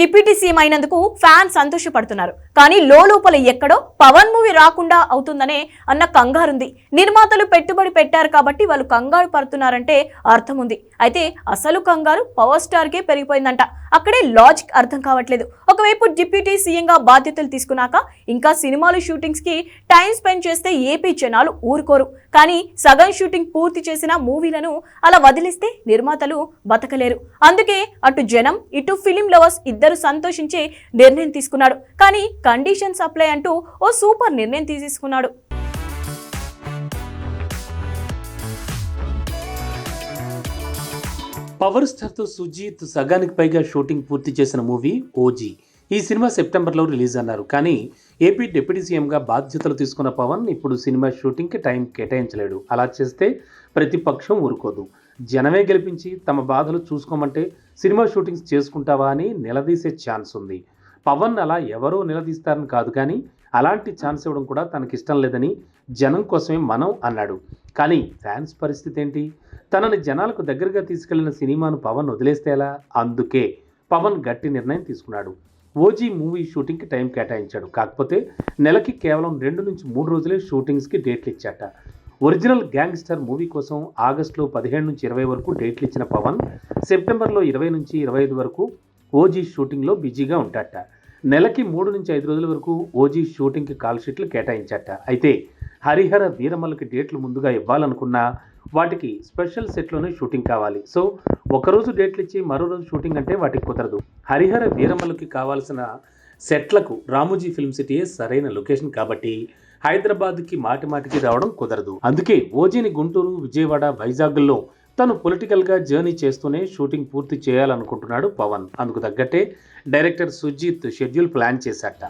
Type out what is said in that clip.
Deputy CM అయినందుకు fans సంతోషపడుతున్నారు. కానీ లోపల ఎక్కడో పవన్ మూవీ రాకుండా అవుతుందనే అన్న కంగారుంది. నిర్మాతలు పెట్టుబడి పెట్టారు కాబట్టి వాళ్ళు కంగారు పడుతున్నారంటే అర్థం ఉంది అయితే అసలు కంగారు పవర్ స్టార్ కే పెరిగిపోయిందంట. అక్కడే లాజిక్ అర్థం కావట్లేదు. ఒకవైపు డిప్యూటీ సీఎంగా బాధ్యతలు తీసుకున్నాక ఇంకా సినిమాలు షూటింగ్స్కి టైం స్పెండ్ చేస్తే ఏపీ జనాలు ఊరుకోరు. కానీ సగం షూటింగ్ పూర్తి చేసిన మూవీలను అలా వదిలిస్తే నిర్మాతలు బతకలేరు. అందుకే అటు జనం ఇటు ఫిలిం లవర్స్ ఇద్దరు సంతోషించే నిర్ణయం తీసుకున్నాడు. కానీ కండిషన్స్ అప్లై అంటూ ఓ సూపర్ నిర్ణయం తీసుకున్నాడు పవర్ స్టార్తో సుజీత్ సగానికి పైగా షూటింగ్ పూర్తి చేసిన మూవీ ఓజీ. ఈ సినిమా సెప్టెంబర్లో రిలీజ్ అన్నారు. కానీ ఏపీ డిప్యూటీ సీఎంగా బాధ్యతలు తీసుకున్న పవన్ ఇప్పుడు సినిమా షూటింగ్కి టైం కేటాయించలేడు. అలా చేస్తే ప్రతిపక్షం ఊరుకోదు. జనమే గెలిపించి తమ బాధలు చూసుకోమంటే సినిమా షూటింగ్స్ చేసుకుంటావా అని నిలదీసే ఛాన్స్ ఉంది. పవన్ అలా ఎవరో నిలదీస్తారని కాదు కానీ అలాంటి ఛాన్స్ ఇవ్వడం కూడా తనకిష్టం లేదని జనం కోసమే మనం అన్నాడు. కానీ ఫ్యాన్స్ పరిస్థితి ఏంటి? తనని జనాలకు దగ్గరగా తీసుకెళ్ళిన సినిమాను పవన్ వదిలేస్తే ఎలా? అందుకే పవన్ గట్టి నిర్ణయం తీసుకున్నాడు. ఓజీ మూవీ షూటింగ్కి టైం కేటాయించాడు. కాకపోతే నెలకి కేవలం రెండు నుంచి మూడు రోజులే షూటింగ్స్కి డేట్లు ఇచ్చాట ఒరిజినల్ గ్యాంగ్స్టర్ మూవీ కోసం ఆగస్టులో పదిహేడు నుంచి ఇరవై వరకు డేట్లు ఇచ్చిన పవన్ సెప్టెంబర్లో ఇరవై నుంచి ఇరవై ఐదు వరకు ఓజీ షూటింగ్లో బిజీగా ఉంటాట నెలకి మూడు నుంచి ఐదు రోజుల వరకు ఓజీ షూటింగ్కి కాల్ షీట్లు కేటాయించట అయితే హరిహర వీరమల్లకి డేట్లు ముందుగా ఇవ్వాలనుకున్నా వాటికి స్పెషల్ సెట్లోనే షూటింగ్ కావాలి. సో ఒకరోజు డేట్లు ఇచ్చి మరో రోజు షూటింగ్ అంటే వాటికి కుదరదు. హరిహర వీరమల్లకి కావాల్సిన సెట్లకు రామోజీ ఫిల్మ్ సిటీయే సరైన లొకేషన్ కాబట్టి హైదరాబాద్కి మాటి మాటికి రావడం కుదరదు. అందుకే ఓజీని గుంటూరు విజయవాడ వైజాగ్లో తను పొలిటికల్గా జర్నీ చేస్తూనే షూటింగ్ పూర్తి చేయాలనుకుంటున్నాడు పవన్. అందుకు తగ్గట్టే డైరెక్టర్ సుజీత్ షెడ్యూల్ ప్లాన్ చేశాట.